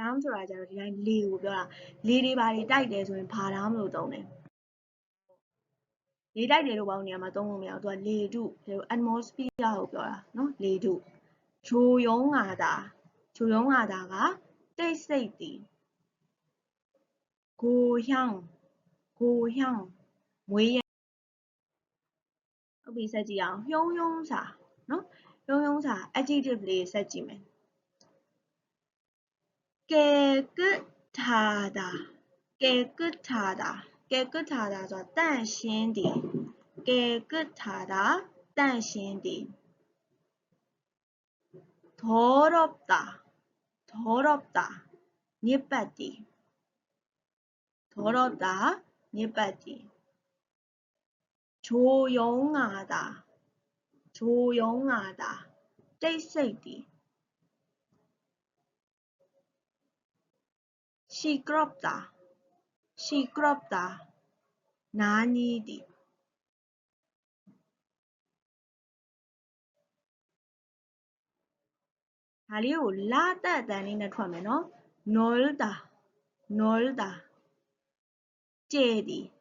တောင်းဆိုတာကြတော့ဒီတိုင်းလေကိုပြောတာလေတွေဘာတွေတိုက်တယ်ဆိုရင်ဘာတောင်းလို့သုံးတယ်လေတိုက်တယ်လို့ပေါင်းနေရာမှာသုံးလို့မရဘူးသူကလေထု atmosphere ကိုပြောတာနော်လေထုဂျိုယုံငါတာဂျိုယုံငါတာကတိတ်ဆိတ်သည်ကိုဟျောင်းကိုဟျောင်းမွေးရဟုတ်ပြီဆက်ကြည့်အောင်ယုံယုံစာနော်ယုံယုံစာ adjective လေးဆက်ကြည့်မယ် 깨끗하다, 깨끗하다, 깨끗하다죠. 但心底, 깨끗하다, 但心底. 더럽다, 더럽다, 니빠디. 더럽다, 니빠디. 조용하다, 조용하다, 这 c 디 시끄럽다. 시끄럽다. 나니디. 다리오 라따 다니는 투하면 놀다 놀다. 째디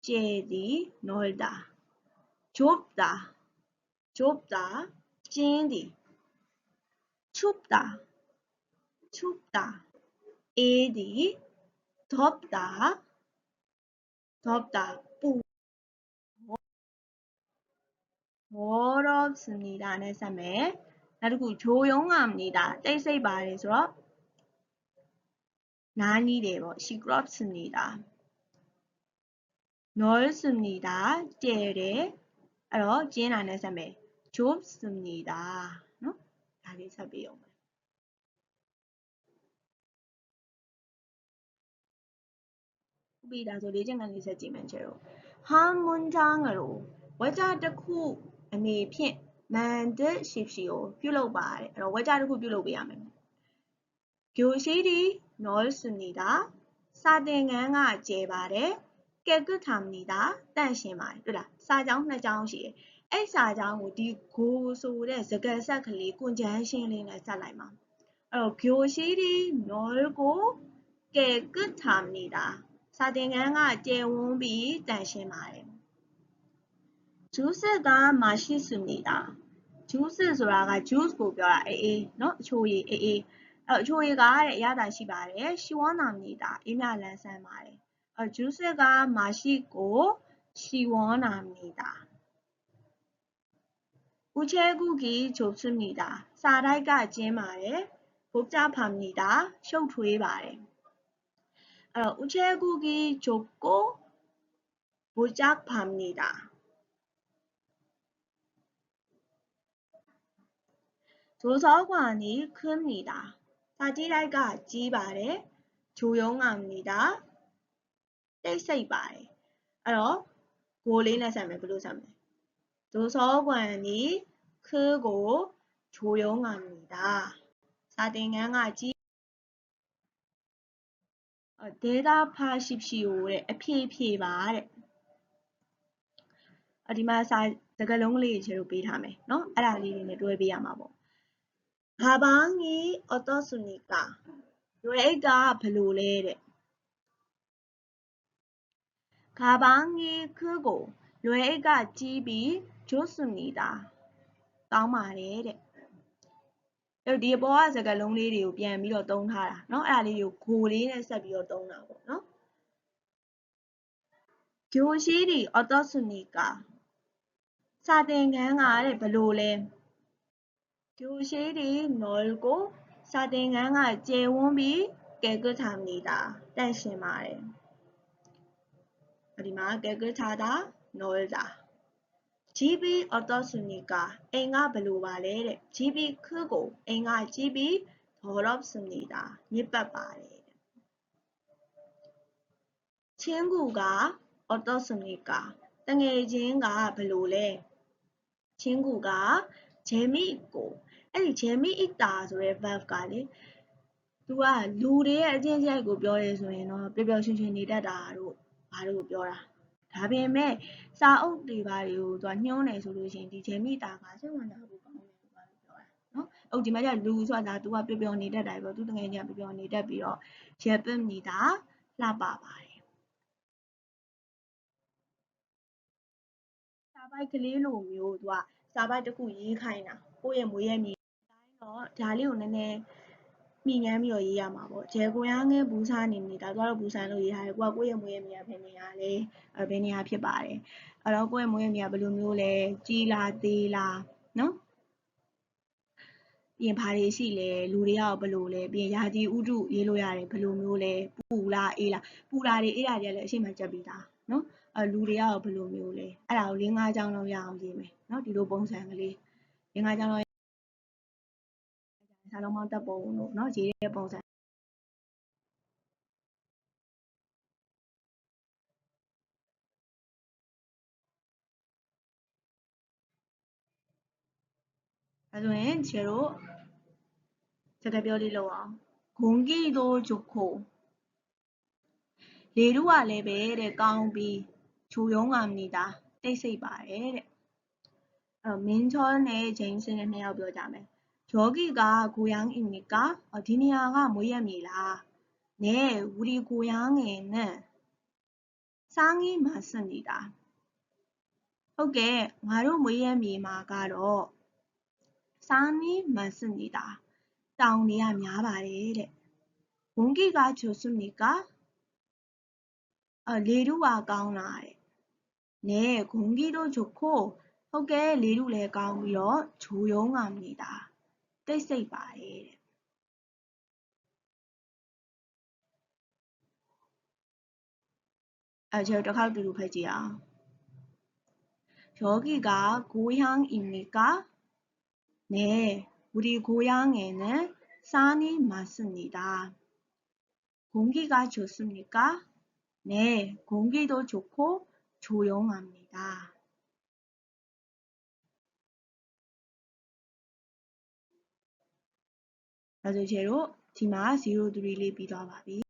째디 놀다. 좁다 좁다. 찐디 춥다 춥다 에디 덥다 덥다 뿌 더럽습니다. 네, 3회. 그리고 조용합니다. 떼세이 말에서 난이래요. 시끄럽습니다. 넓습니다. 째래. 알어, 찐 안에 3회. 좁습니다. 어? 다리 ပြီဒါဆိုလေ့ကျင့်ခန်းလေးဆက်ကြည့်မယ်ချေတို့ဟာမွန်တာငါတို့ဝါကြတစ်ခုအနေဖြင့်မန်ဒစ်ရှိရှိကိုပြုလုပ်ပါတဲ့အဲ့တော့ဝါကြတစ်ခုပြုလုပ်ပေးရမယ်ဂျိုရှိဒီနောလ်စနီတာစာသင်ခန်းကကျဲပါတယ်ကဲကွတ်ထာမနီတာတန့်ရှင်းပါတယ်တွေ့လားစာကြောင်းနှစ်ကြောင်းရှိတယ်အဲ့စာကြောင်းကိုဒီဂိုဆိုတဲ့စကားဆက်ကလေးကွန်ဂျန်ရှင်းလေးနဲ့ဆက်လိုက်ပါအဲ့တော့ဂျိုရှိဒီနောလ်ကိုကဲကွတ်ထာမနီတာ စာသင်ခန်းကကျဲဝန်းပြီးတန့်ရှင်းပါတယ် juice가 맛있습니다. juice ဆိုတာက juice ကိုပြောတာအေးအေးเนาะအချိုရည်အေးအေးအဲ့အချိုရည်ကတဲ့အရသာရှိပါတယ်시원합니다အေးမြလန်းဆန်းပါတယ်အဲ့ juice가 맛있고 시원합니다 우체국이 좁습니다စာတိုက်ကကျင်းပါတယ်복잡합니다ရှုပ်ထွေးပါတယ် 어, 우체국이 좁고 복잡합니다. 도서관이 큽니다. 사지랄가 집안에 조용합니다. 택시바에. 알어? 고리나 삼에 블루 삼에. 도서관이 크고 조용합니다. 사딩양아지 data partnership ကိုတဲ့အဖြေဖြေပါတဲ့အဒီမှာစာစကားလုံးလေးချေလို့ပေးထားမယ်เนาะအဲ့ဒါလေးတွေနဲ့တွဲပေးရမှာပေါ့ဘာဘာငေအော်တိုဆူနီကာရွယ်အိတ်ကဘယ်လိုလဲတဲ့ဂါဘာငေခုကိုလွယ်အိတ်ကကြီးပြီးဂျွတ်ဆူနီတာတောင်းပါတယ်တဲ့ အဲ့တော့ဒီအပေါ်ကစကားလုံးလေးတွေကိုပြန်ပြီးတော့သုံးထားတာเนาะအဲ့ဒါလေးတွေကိုဂိုလေးနဲ့ဆက်ပြီးတော့သုံးတာပေါ့เนาะဂျိုရှိဒီအော်တိုဆူနီကာစာသင်ခန်းကတဲ့ဘလို့လဲဂျိုရှိဒီနော်ကိုစာသင်ခန်းကကျေဝန်းပြီးကဲကွတ်ထားနေတာတန့်ရှင်းပါတယ်ဒီမှာကဲကွတ်ထားတာနော်တာ GB အတော့စုနီကာအိမ်ကဘယ်လိုပါလဲတဲ့ GB ခုကိုအိမ်က GB ဒေါ်ရော့စုနေတာညစ်ပတ်ပါတယ်ချင်းကူကအတော့စုနီကာတငယ်ချင်းကဘယ်လိုလဲချင်းကူကဂျေမီကိုအဲ့ဒီဂျေမီအီတာဆိုတဲ့ verb ကလေသူကလူတွေရဲ့အချင်းချင်းကိုပြောရဲဆိုရင်တော့ပျော်ပျော်ရွှင်ရွှင်နေတတ်တာတို့ဘာလို့ပြောတာ ဒါပေမဲ့စာအုပ်တွေဘာတွေကိုသူကညှိုးနေဆိုလို့ရှိရင်ဒီ jammy ita ကစိတ်ဝင်စားဖို့ကောင်းတယ်ဘာလို့ပြောတာနော်ဟုတ်ဒီမှာကျလူဆိုတာ तू ကပျော်ပျော်နေတတ်တာပဲသူတငယ်ချင်းကပျော်ပျော်နေတတ်ပြီးတော့ရပနေတာလှပပါတယ်စာပိုက်ကလေးလိုမျိုး तू ကစာပိုက်တစ်ခုရေးခိုင်းတာကိုယ့်ရဲ့မွေးရဲ့မြေတိုင်းတော့ဒါလေးကိုနည်းနည်း မိငမ်းပြီးတော့ရေးရမှာပေါ့ဂျဲကိုရငဲဘူးစားနေနေတာသူကတော့ဘူးစားလို့ရေးထားတယ်ကိုကကိုယ့်ရဲ့မွေးရဲ့မြေကဘယ်နေရာလဲအဲဘယ်နေရာဖြစ်ပါတယ်အဲ့တော့ကိုယ့်ရဲ့မွေးရဲ့မြေကဘယ်လိုမျိုးလဲကြီးလားသေးလားနော်ပြင်ဘာတွေရှိလဲလူတွေကရောဘယ်လိုလဲပြင်ယာတီဥတုရေးလို့ရတယ်ဘယ်လိုမျိုးလဲပူလားအေးလားပူတာတွေအေးတာတွေလည်းအရှိမှကြက်ပြီးသားနော်အဲလူတွေကရောဘယ်လိုမျိုးလဲအဲ့ဒါကို၄၅ကြောင်းလောက်ရအောင်ရေးမယ်နော်ဒီလိုပုံစံကလေး၄၅ကြောင်းလောက် စာလုံးပေါင်းတပ်ပုံလို့နော်ရေးတဲ့ပုံစံအဲဆိုရင်ခြေတို့စကားပြောလေးလုပ်အောင်ဂုံကီတို့ဂျုခိုလေတို့ကလည်းပဲတဲ့ကောင်းပြီးဂျူယုံးကမနေတာတိတ်ဆိတ်ပါတယ်တဲ့အဲ့မင်းချောနဲ့ဂျိမ်းစင်နဲ့နှစ်ယောက်ပြောကြမယ် 저기가 고향입니까? 어디냐가 뭐입니다. 네, 우리 고향에는 쌍이 맞습니다. 오케이, 바로 모양이 마가로 쌍이 맞습니다. 쌍이야 야바레 공기가 좋습니까? 어, 리루와 강나에 네, 공기도 좋고, 허게 리루레 강이요 조용합니다. တုလည်းကောင်းပြီးတော့ဂျိုယုံးကနေတာတိတ်ဆိတ်ပါတယ်တဲ့အဲကျွန်တော်တစ်ခေါက်တူတူဖတ်ကြည့်အောင်ယောဂီကကိုယန်းအင်နီက네 우리 고향에는 산이 많습니다. 공기가 좋습니까? 네, 공기도 좋고 조용합니다. ဒါဆိုချေတို့ဒီမှာ03လေးပြီးသွားပါပြီ